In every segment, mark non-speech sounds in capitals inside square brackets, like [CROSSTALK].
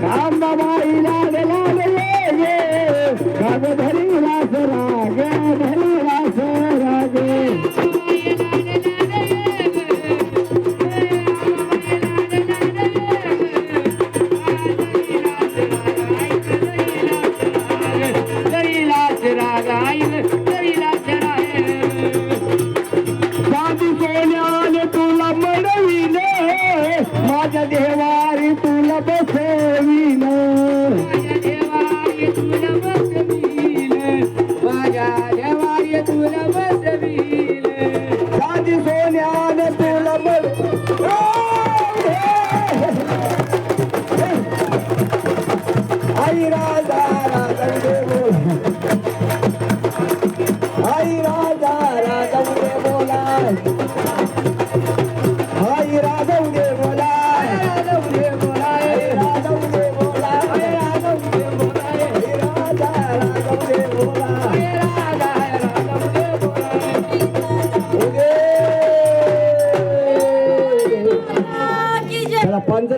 Kan baba माझी सोन्यान तुला बड आई राजा राजा बोला आई राजा राजा उदे बोला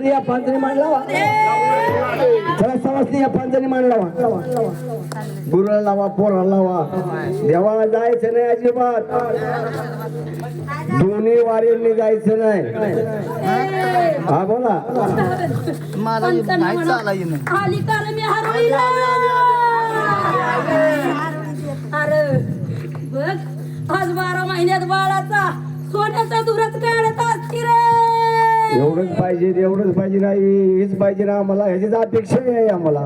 या पांजरी चला या पांजरी गुरुला लावा. पोराला लावा देवाला जायचं नाही अजिबात. दोन्ही वारींनी जायचं नाही. हा बोला. अरे बघ आज बारा महिन्यात बाळाचा सोन्याचा दुरत काढत असती रे? एवढंच पाहिजे एवढंच पाहिजे नाही हेच पाहिजे ना आम्हाला ह्याचीच अपेक्षा आहे आम्हाला.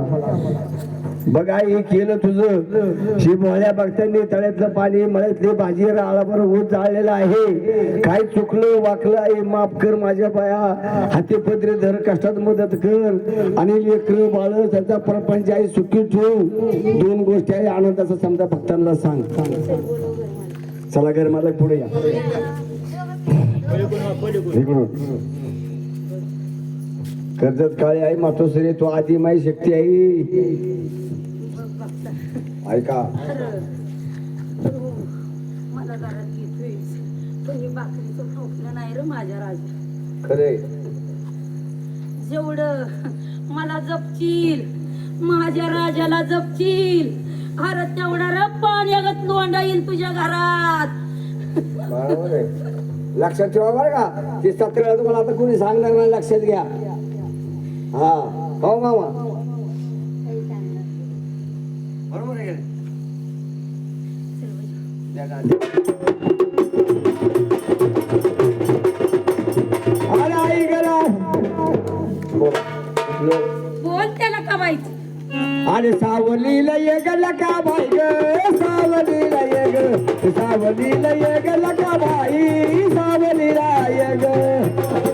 बघ आई केलं तुझं. शिवल्या भक्तांनी तळ्यातलं पाणी मळ्यातली भाजी राळाभर ऊस जाळलेलं आहे. काय चुकलं वाकलं आई माफ कर माझ्या पाया हाती पत्रे धर कष्टात मदत कर. आणि लेकर बाळ त्याचा प्रपंच आहे सुखी ठेव. दोन गोष्टी आहे आनंदाचा समजा भक्तांना सांग. चला घर मला पुढे या. कर्जत काळे आई मातोश्री तो आधी माई शक्ती आहे ऐका. खरे. जेवढं मला जपशील माझ्या राजाला जपशील अरे तेवढा रे पाण्यागत लोंडा येईल तुझ्या घरात. लक्षात ठेवा बरं का. ते सतरा तुम्हाला आता कोणी सांगणार नाही लक्षात घ्या. हा. हो मामा बरोबर आहे का. अरे आई गरा बोला. बोल त्याला का माहिती? अरे सावलीला ये ग लका बाई ग? सावलीला ये ग. सावलीला ये ग लका बाई? सावलीला ये ग.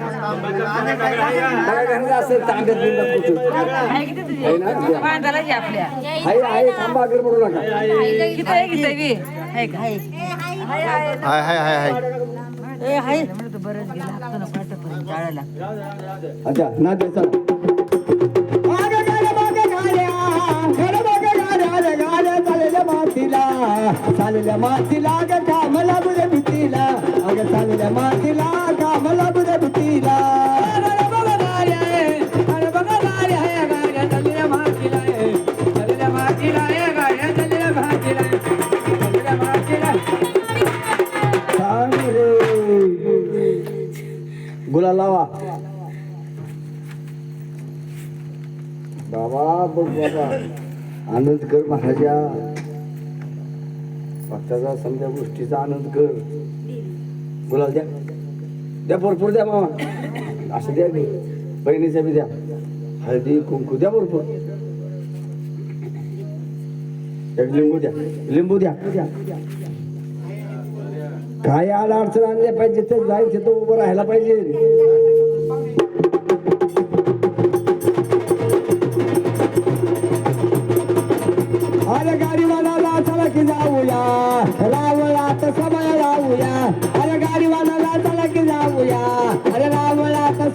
सावलीला ये ग सावलीला ये ग लकाबाई हे सावलीला ये ग सावलीला ये आहे हाय हाय हाय हाय मातीला मातीला ग भीतीला अग मातीला. बाबा [LAUGHS] आनंद कर महाराजा. भक्ताचा समजा गोष्टीचा आनंद कर. गुलाल द्या. द्या भरपूर द्या मामा. असं द्या बी बहिणीचा बी द्या. हळदी कुंकू द्या भरपूर. एक लिंबू द्या. लिंबू द्या. काय आला अडचण आणल्या पाहिजे तर जायचं तर उभं राहायला पाहिजे.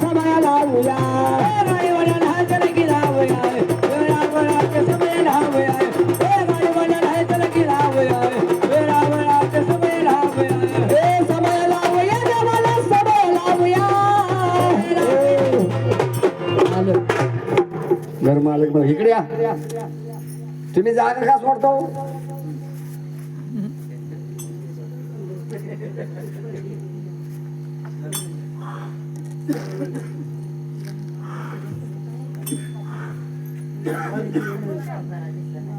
समय लावूया गाडीवाल्याला चला की जाऊया वेळावळात समय लावूया ए गाडीवाल्याला चला की जाऊया वेळावळात समय लावूया समय लावूया देवाला समय लावूया घर मालक मग इकडे या. तुम्ही जागा का सोडतो? Thank you.